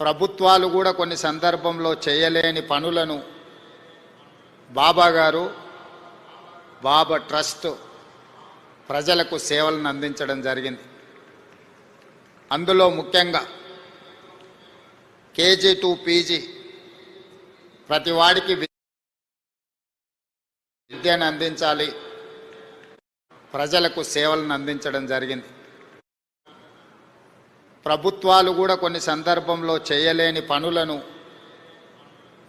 ప్రభుత్వాలు కూడా కొన్ని సందర్భంలో చేయలేని పనులను బాబా గారు బాబా ట్రస్ట్ ప్రజలకు సేవలను అందించడం జరిగింది. అందులో ముఖ్యంగా కేజీ టు పీజీ ప్రతి వాడికి విద్యను అందించాలి ప్రజలకు సేవలను అందించడం జరిగింది. ప్రభుత్వాలు కూడా కొన్ని సందర్భంలో చేయలేని పనులను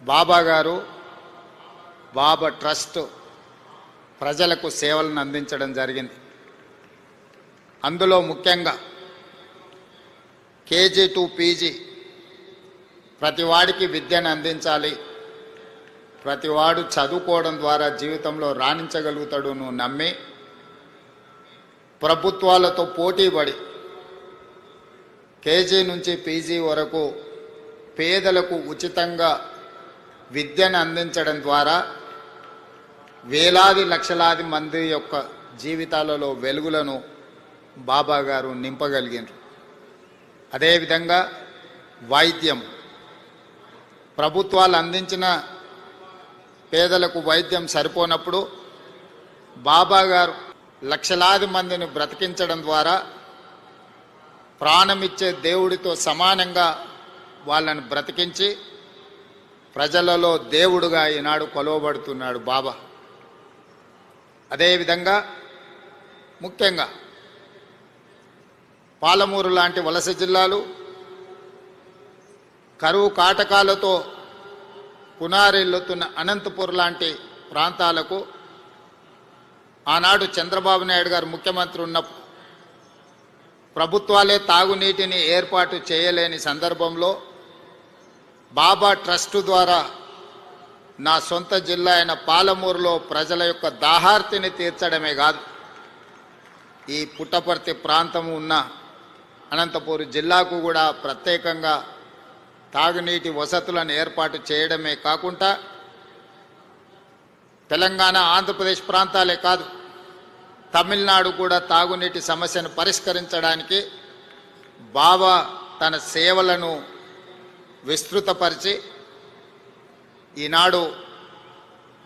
బాబా గారు బాబా ట్రస్ట్ ప్రజలకు సేవలను అందించడం జరిగింది. అందులో ముఖ్యంగా కేజీ టు పీజీ ప్రతి వాడికి విద్యను అందించాలి. ప్రతివాడు చదువుకోవడం ద్వారా జీవితంలో రాణించగలుగుతాడు నువ్వు నమ్మి ప్రభుత్వాలతో పోటీపడి కేజీ నుంచి పీజీ వరకు పేదలకు ఉచితంగా విద్యను అందించడం ద్వారా వేలాది లక్షలాది మంది యొక్క జీవితాలలో వెలుగులను బాబా గారు నింపగలిగారు అదేవిధంగా వైద్యం. ప్రభుత్వాలు అందించిన పేదలకు వైద్యం సరిపోనప్పుడు బాబా గారు లక్షలాది మందిని బ్రతికించడం ద్వారా ప్రాణమిచ్చే దేవుడితో సమానంగా వాళ్ళని బ్రతికించి ప్రజలలో దేవుడుగా ఈనాడు కొలవబడుతున్నాడు బాబా. అదేవిధంగా ముఖ్యంగా పాలమూరు లాంటి వలస జిల్లాలు కరువు కాటకాలతో పునారెల్లుతున్న అనంతపూర్ లాంటి ప్రాంతాలకు ఆనాడు చంద్రబాబు నాయుడు గారు ముఖ్యమంత్రి ఉన్న ప్రభుత్వాలే తాగునీటిని ఏర్పాటు చేయలేని సందర్భంలో బాబా ట్రస్ట్ ద్వారా నా సొంత జిల్లా అయిన పాలమూరులో ప్రజల యొక్క దాహార్తిని తీర్చడమే కాదు ఈ పుట్టపర్తి ప్రాంతం ఉన్న అనంతపూర్ జిల్లాకు కూడా ప్రత్యేకంగా తాగునీటి వసతులను ఏర్పాటు చేయడమే కాకుండా తెలంగాణ ఆంధ్రప్రదేశ్ ప్రాంతాలే కాదు తమిళనాడు కూడా తాగునీటి సమస్యను పరిష్కరించడానికి బాబా తన సేవలను విస్తృతపరిచి ఈనాడు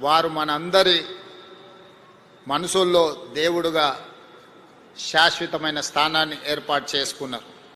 వారు మనందరి మనసుల్లో దేవుడుగా శాశ్వతమైన స్థానాన్ని ఏర్పాటు చేసుకున్నారు.